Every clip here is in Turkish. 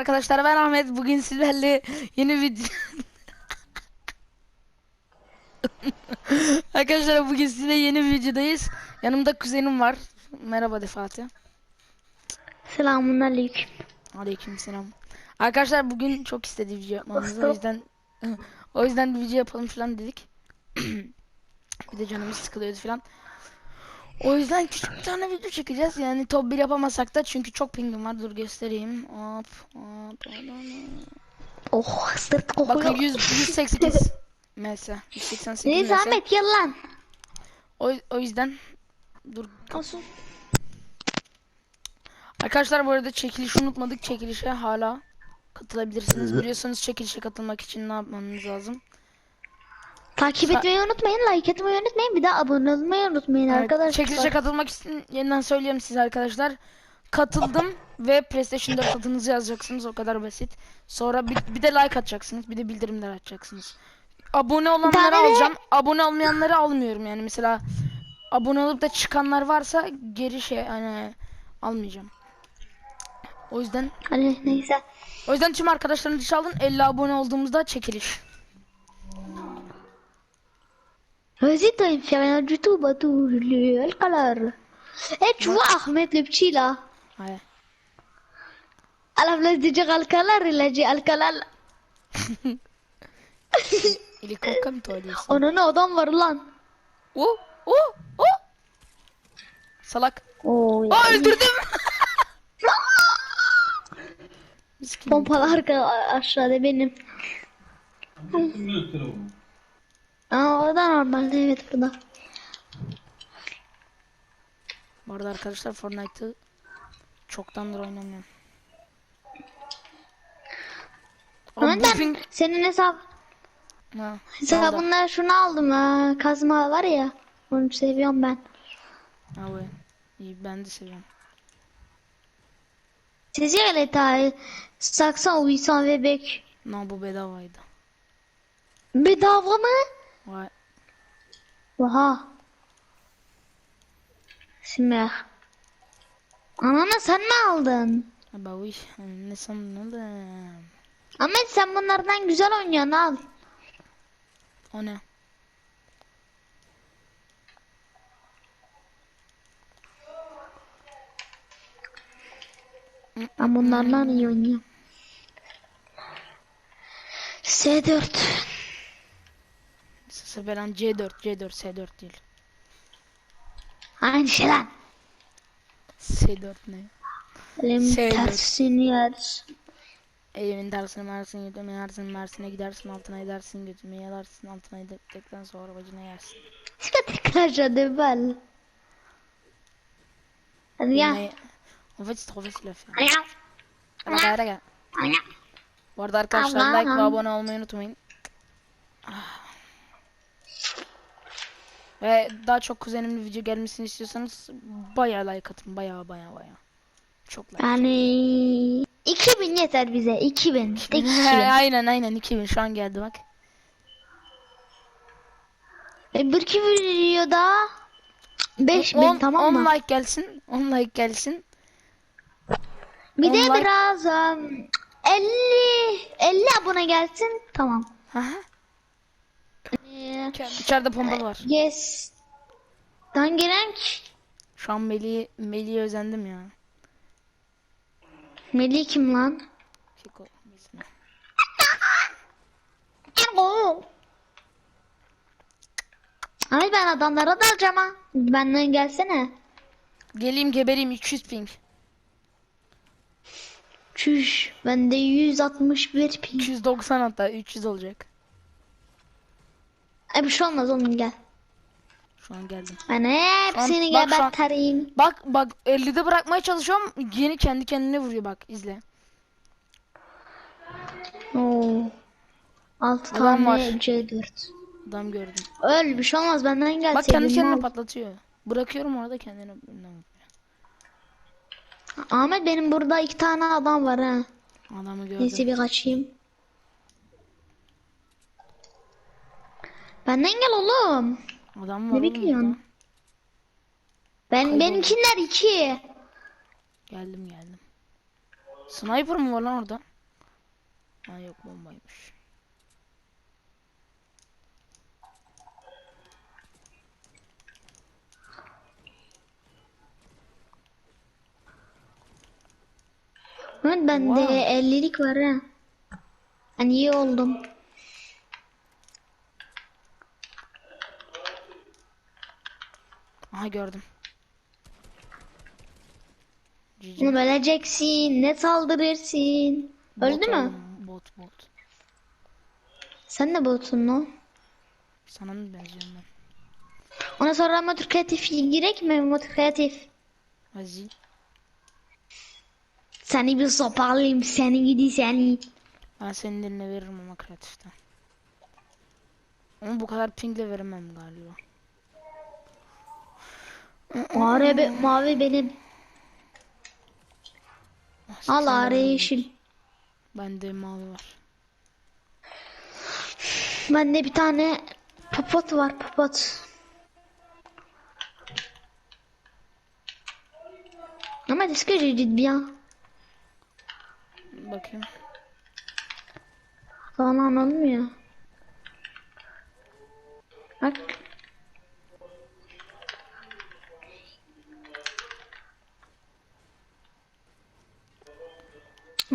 Arkadaşlar ben Ahmet bugün sizlerle yeni video Arkadaşlar bugün sizle yeni bir videodayız. Yanımda kuzenim var. Merhaba de Fatih. Selamun aleyküm. Aleykümselam. Arkadaşlar bugün çok istediği video yapmamızı o yüzden o yüzden bir video yapalım falan dedik. Bir de canımız sıkılıyordu falan o yüzden küçük bir tane video çekeceğiz. Yani top 1 yapamasak da çünkü çok pingim var. Dur göstereyim. Hop hop. Oh sırt kokuyor. Bakın 100, 188 MS. 188 Neyse MS. Ahmet gel lan. O, o yüzden dur. Olsun. Arkadaşlar bu arada çekilişi unutmadık. Çekilişe hala katılabilirsiniz. Biliyorsanız çekilişe katılmak için ne yapmanız lazım? Takip etmeyi unutmayın, like etmeyi unutmayın, bir de abone olmayı unutmayın Evet, arkadaşlar. Çekilişe katılmak için yeniden söyleyeyim size arkadaşlar. Katıldım ve PlayStation 4 adınızı yazacaksınız o kadar basit. Sonra bir, bir de like atacaksınız, bir de bildirimler açacaksınız. Abone olanları alacağım. Abone olmayanları almıyorum yani mesela abone olup da çıkanlar varsa geri şey hani almayacağım. O yüzden Hadi neyse. o yüzden tüm arkadaşlarınızı çaldın 50 abone olduğumuzda çekiliş. Vas-y, toi, il me fait rien du tout, bah tout, le ai le Et tu ouais. vois Ahmed, le petit là Ouais. À la place de dire Alcalar, il a dit Alcalal. il est con comme toi, lui. Oh non, non, dans Marlan. Oh, oh, oh Salak. Oh, oh il est tout Bon, pas öldürdüm. Pompalı arka aşağıda benim. Aa o da normalde evet burada. Bu arada arkadaşlar Fortnite'ı çoktandır oynamıyorum. Ben ping... senin hesap Ha, ne hesabından şunu aldım ha. Kazma var ya. Onu seviyorum ben. Abi, iyi ben de seviyorum. Est à 500 ou 800 bebek. No bu bedavaydı. Bedava mı? Vay. Oha. Simer. Anana sen mi aldın? Abi uy, ne sandın oğlum? Ahmet sen bunlardan güzel oynuyorsun al. O ne? Ben bunlardan iyi oynuyorum. S4. Sese veren C4, C4, S4 değil. Aynı şey lan. S4 ne? Elim S4. tersini yer. Elimin tersine mersin götüme yersin Mersin'e gidersin altına edersin götüme yalarsın altına edildikten sonra bacına yersin. De balle? Rien. Mais, en fait c'est trop facile à faire. Hadi hadi gel. Rien. Bu arada arkadaşlar like ve abone olmayı unutmayın. Ah. Ve daha çok kuzenimli video gelmesini istiyorsanız bayağı like atın bayağı bayağı bayağı. Çok like. Yani 2000 yeter bize. 2000. Tek 2000. aynen aynen 2000 şu an geldi bak. E, bir iki videoda 5000 10, tamam 10 mı? like gelsin. 10 like gelsin. Bir de 10 like- biraz um, 50 50 abone gelsin. Tamam. Aha. Ee, İçeride pompalı var. yes. Hangi renk? Şu an Melih Melih'e özendim ya. Melih kim lan? İsmi. Ay ben adamlara dalacağım ha. Benden gelsene. Geleyim gebereyim 200 ping. Çüş. Bende 161 pin. 290 hatta 300 olacak. Ay bir şey olmaz oğlum gel. Şu an geldim. Ben hepsini Bak an- geberteyim. Bak bak 50'de bırakmaya çalışıyorum. Yeni kendi kendine vuruyor bak izle. Oo. 6 Adam tane var. C4. Adam gördüm. Öl bir şey olmaz benden gel. Bak kendi kendine al. patlatıyor. Bırakıyorum orada vuruyor. Ahmet benim burada iki tane adam var ha. Adamı gördüm. Neyse bir kaçayım. Benden gel oğlum. Adam var Ne oğlum bekliyorsun? burada. Ben benimkiler iki. Geldim geldim. Sniper mı var lan orada? Ha yok bombaymış. Evet bende Wow. 50'lik var ha. Hani iyi oldum. Aha gördüm. Cici. Bunu öleceksin. Ne saldırırsın? Öldü Bot mü? oğlum, Bot bot. Sen de botsun lan. Sana mı benziyorum ben? Ona sonra motor kreatif girek mi motor kreatif? Aziz. Seni bir sopalayayım seni gidi seni. Ben senin eline veririm ama kreatiften. Ama bu kadar pingle veremem galiba. Mavi, be, mavi benim. Al 80 ağrı level. yeşil. Bende mavi var. Bende bir tane popot var popot. Ama est-ce que je dis bien? Bakayım. Falan olmuyor. Bak.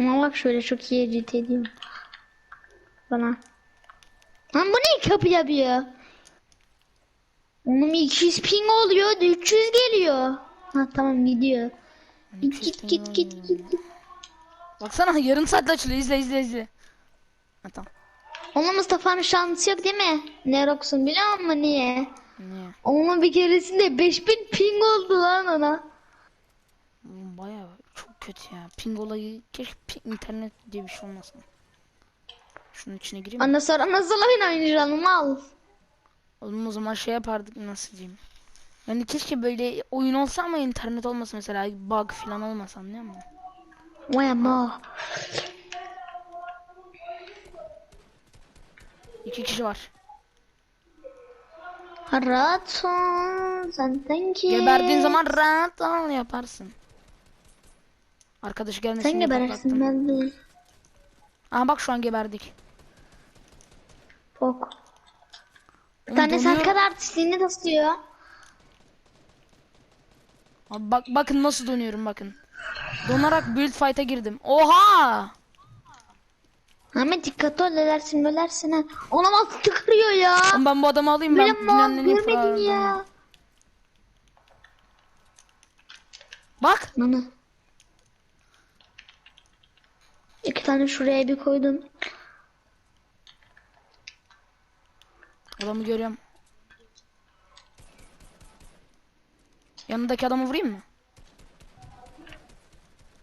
Ama bak şöyle çok iyi edit ediyorum. Bana. Lan bu ne kapı yapıyor? Onun 200 ping oluyor, 300 geliyor. Ha tamam gidiyor. Git git git git git. git. Baksana yarım saatte açılıyor. İzle izle izle. Ha tamam. Onun Mustafa'nın şansı yok değil mi? Nerox'un biliyor musun niye? Niye? Onun bir keresinde 5000 ping oldu lan ona. Oğlum Baya çok kötü ya. Ping olayı keşke ping internet diye bir şey olmasın. Şunun içine gireyim mi? Ondan sonra nasıl oyun oynayacağım al. Oğlum o zaman şey yapardık nasıl diyeyim. Yani keşke böyle oyun olsa ama internet olmasa mesela bug falan olmasa anlıyor musun? Vay ama. İki kişi var. Rahat ol. Zaten ki. Geberdiğin zaman rahat ol yaparsın. Arkadaş gelmesin Sen gebersin ben de. Aha bak şu an geberdik. Bok. Bir tane donuyor. sarkar artistliğini taslıyor. Abi bak bakın nasıl donuyorum bakın. Donarak build fight'a girdim. Oha! Ahmet dikkat ol ölersin ölersin ha. Ona bak tıkırıyor ya. Oğlum ben bu adamı alayım ben pro görmedin ya. Bak Nana. İki tane şuraya bir koydum. adamı görüyorum. Yanındaki adamı vurayım mı?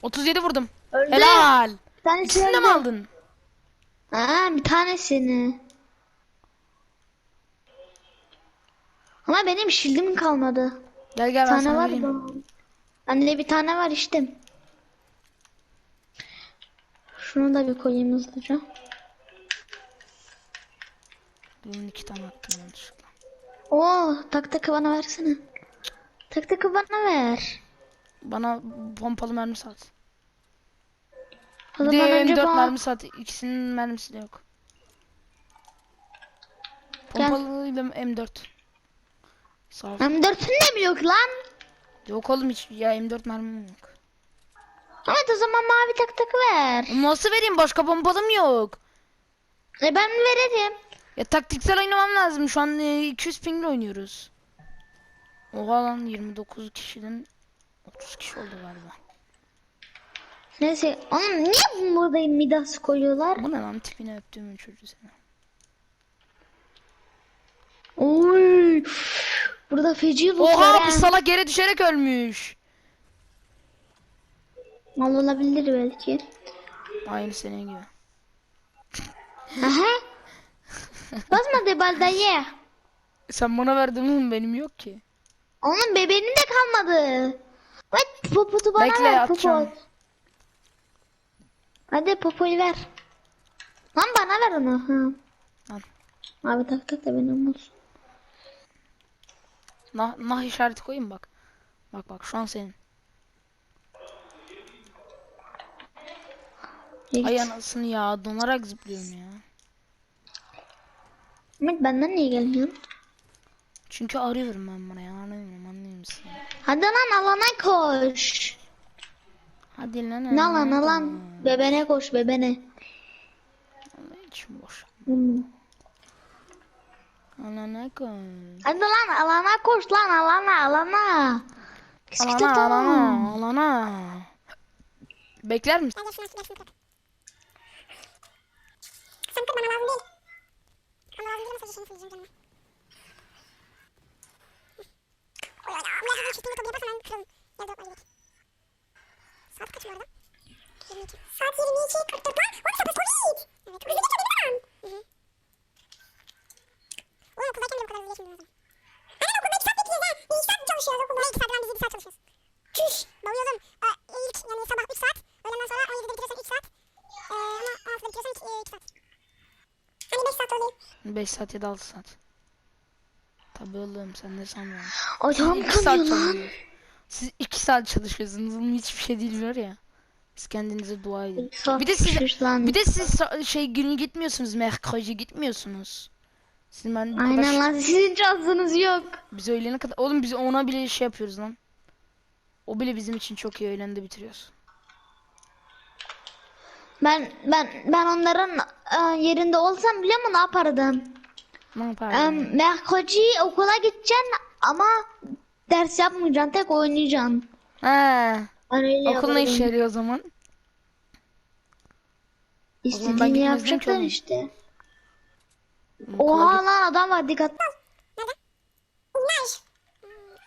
37 vurdum. Öldü. Helal. Bir İkisini de mi aldın? Aa, bir tanesini. Ama benim şildim kalmadı. Gel gel Bir ben tane sana var vereyim. Bende bir tane var işte. Şunu da bir koyayım hızlıca. Bunun iki tane attım yanlışlıkla. Oo, tak takı bana versene. Tak takı bana ver. Bana pompalı mermi sat. O Bir de zaman önce M4 bana... mermi sat. İkisinin mermisi de yok. Gel. Pompalıyla M4. Sağ ol. M4'ün de mi yok lan? Yok oğlum hiç ya M4 mermim yok. Evet o zaman mavi tak takı ver. Nasıl vereyim başka pompalım yok. E ben veririm. Ya taktiksel oynamam lazım. Şu an e, 200 pingle oynuyoruz. Oha lan 29 kişiden 30 kişi oldu galiba. Neyse oğlum niye burada Midas koyuyorlar? Bu ne lan tipini öptüğümün çocuğu seni. Oy. Burada feci loot var Oha ha. bu salak yere düşerek ölmüş. Mal olabilir belki. Aynı senin gibi. Aha. Basma de baldayı. Sen bana verdin oğlum benim yok ki. Onun bebeğinin de kalmadı. Evet popotu bana Bekle, ver atacağım. popot. Hadi popoyu ver. Lan bana ver onu. Ha. Al. Abi tak tak da benim olsun. Nah, nah işareti koyayım bak. Bak bak şu an senin. Hiç. Ay anasını ya donarak zıplıyorum ya. Ahmet benden niye gelmiyorsun? Çünkü arıyorum ben buraya anlamıyorum anlıyor musun? Hadi lan alana koş. Hadi lan. Ne alan alan? Bebene koş bebene. İçim boş. Hmm. Alana koy. Hadi lan alana koş lan alana Alana alana. alana alana. Bekler misin? Bence şunu şunu şunu kır. Sen kır bana lazım değil. Bana lazım değil ama sadece şeyini söyleyeceğim canım. Oy oy oy. Bu yakın çiftliğini kapıya basın ben kıralım. Gel dört gidelim. Saat kaç bu arada? 22. Saat 22 44 lan. Oğlum sabah polis. Evet. Hızlı geçiyor benim lan. Hı hı. Oğlum okuldayken de bu kadar hızlı geçmiyor o zaman. Hemen okulda 2 saat bekliyoruz ha. Bir 2 saat çalışıyoruz okulda. 2 saat falan biz 7 saat çalışıyoruz. Çüş. Bayıldım. Ee, ilk yani sabah 3 saat. Öğlenden sonra 17'de bitiriyorsan 3 saat. Ee, ama 16'da bitiriyorsan 2 saat. Hani 5 saat oluyor. 5 saat ya da 6 saat. Tabii oğlum sen de sanmıyorum. Ayağım 2 saat lan. Siz 2 saat çalışıyorsunuz. Bunun hiçbir şey değil var ya. Siz kendinize dua edin. Bir de siz bir de siz şey günü gitmiyorsunuz. Merkezi gitmiyorsunuz. Siz ben bu kadar Aynen lan sizin şansınız yok. Biz öğlene kadar oğlum biz ona bile şey yapıyoruz lan. O bile bizim için çok iyi öğlende bitiriyoruz. Ben ben ben onların e, yerinde olsam biliyor musun ne yapardım? Ne E, yapardın? Merkoci okula gideceksin ama ders yapmayacaksın tek oynayacaksın. He. Ben öyle Okul ne işe yarıyor o zaman? ben İstediğini yapacaksın işte. Oha lan adam var dikkat. Nerede? Bunlar.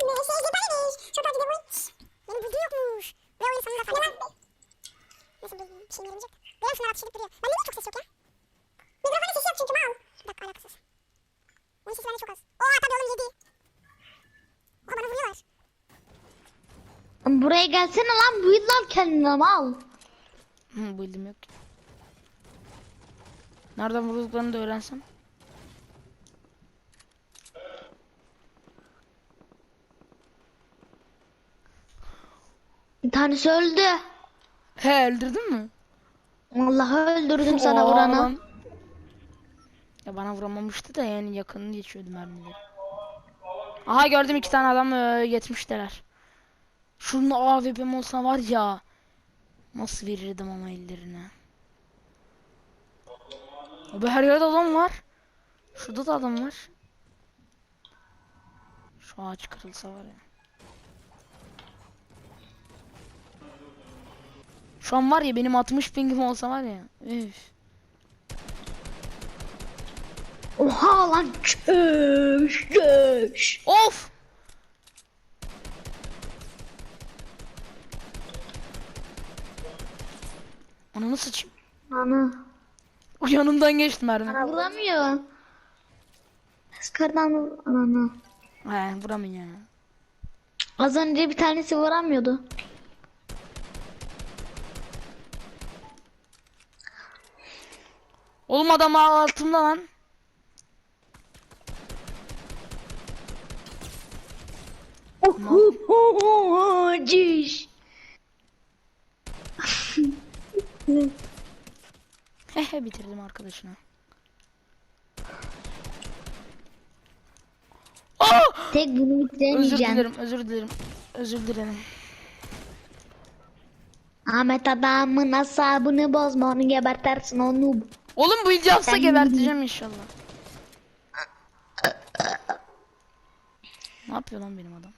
Ne şey yaparmış. Çok acı demiş. Benim bildiği yokmuş. Ve o insanın da fark ettim. Nasıl bir bir şey mi gelecek? Benim şunlar atışılıp duruyor. Bende niye çok ses yok ya? Mikrofonun sesi yok çünkü mal. Bir dakika alakasız. Onun sesi bende çok az. Oha tabii oğlum yedi. Oha bana vuruyorlar. Buraya gelsene lan bu lan kendine mal. Hı, bildim yok. Nereden vurulduklarını da öğrensem. Bir tanesi öldü. He öldürdün mü? Vallahi öldürdüm sana Oha vuranı. lan. Ya bana vuramamıştı da yani yakını geçiyordu mermileri. Aha gördüm iki tane adam e, yetmişler. Şunun AWP'm olsa var ya. Nasıl verirdim ama ellerine. Abi her yerde adam var. Şurada da adam var. Şu ağaç kırılsa var ya. Şu an var ya benim 60 pingim olsa var ya. Üf. Oha lan çöş çöş. Of! Ananı sıçayım. Ana. O yanımdan geçti mermi. Vuramıyor. Skardan vur. Ana. He vuramıyor. Az önce bir tanesi vuramıyordu. Oğlum adam altımda lan. Oho Ciş. Hehe bitirdim arkadaşına. Aa! Tek bunu Özür dilerim, özür dilerim. Özür dilerim. Ahmet adamın asabını bozma onu gebertersin o noob. Oğlum bu ilgi yapsa Ben- geberteceğim inşallah. Ne yapıyor lan benim adam?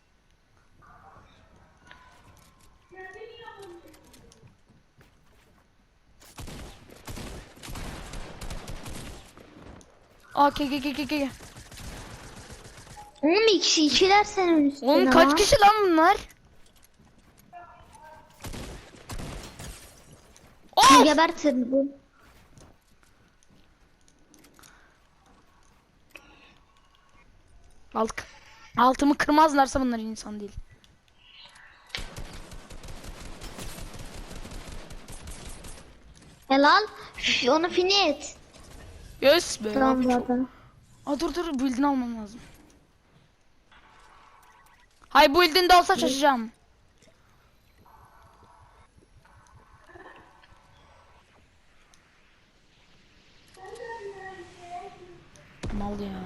Aa ke ke. Oğlum iki, ikiler senin üstüne Oğlum kaç kişi lan bunlar? Of! Gebertin bu. Alt, altımı kırmazlarsa bunlar insan değil. Helal. Onu fini et. Yes be Tamam abi çok. zaten. Aa dur dur build'ini almam lazım. Hay build'in de olsa şaşacağım. Mal ya.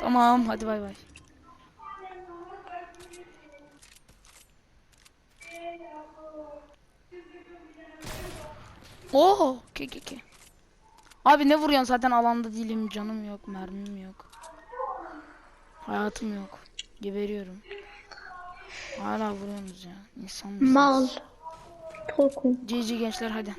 Tamam hadi bay bay. Oo, ke ke ke. Abi ne vuruyorsun zaten alanda değilim canım yok mermim yok. Hayatım yok. Geberiyorum. Hala vuruyorsunuz ya. İnsan mısınız? Mal. Tokum. GG gençler hadi.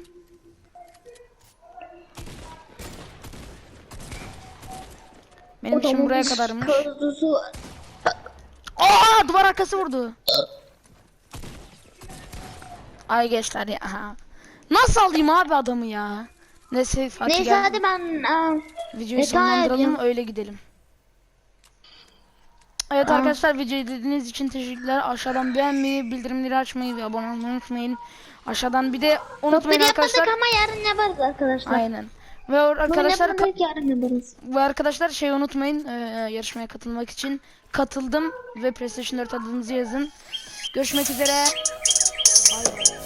Benim işim buraya kadarmış. Kuzusu. Aa duvar arkası vurdu. Ay gençler ya. Nasıl alayım abi adamı ya? Neyse Fatih Neyse gel. hadi ben aa, Videoyu Veda sonlandıralım edeyim. öyle gidelim. Evet Aa. arkadaşlar videoyu izlediğiniz için teşekkürler. Aşağıdan beğenmeyi, bildirimleri açmayı ve abone olmayı unutmayın. Aşağıdan bir de unutmayın Bugün arkadaşlar. yapmadık ama yarın yaparız arkadaşlar. Aynen. Ve Bugün arkadaşlar yapmadık yarın yaparız. ve arkadaşlar şey unutmayın e, yarışmaya katılmak için katıldım ve PlayStation 4 adınızı yazın. Görüşmek üzere. Bay bay.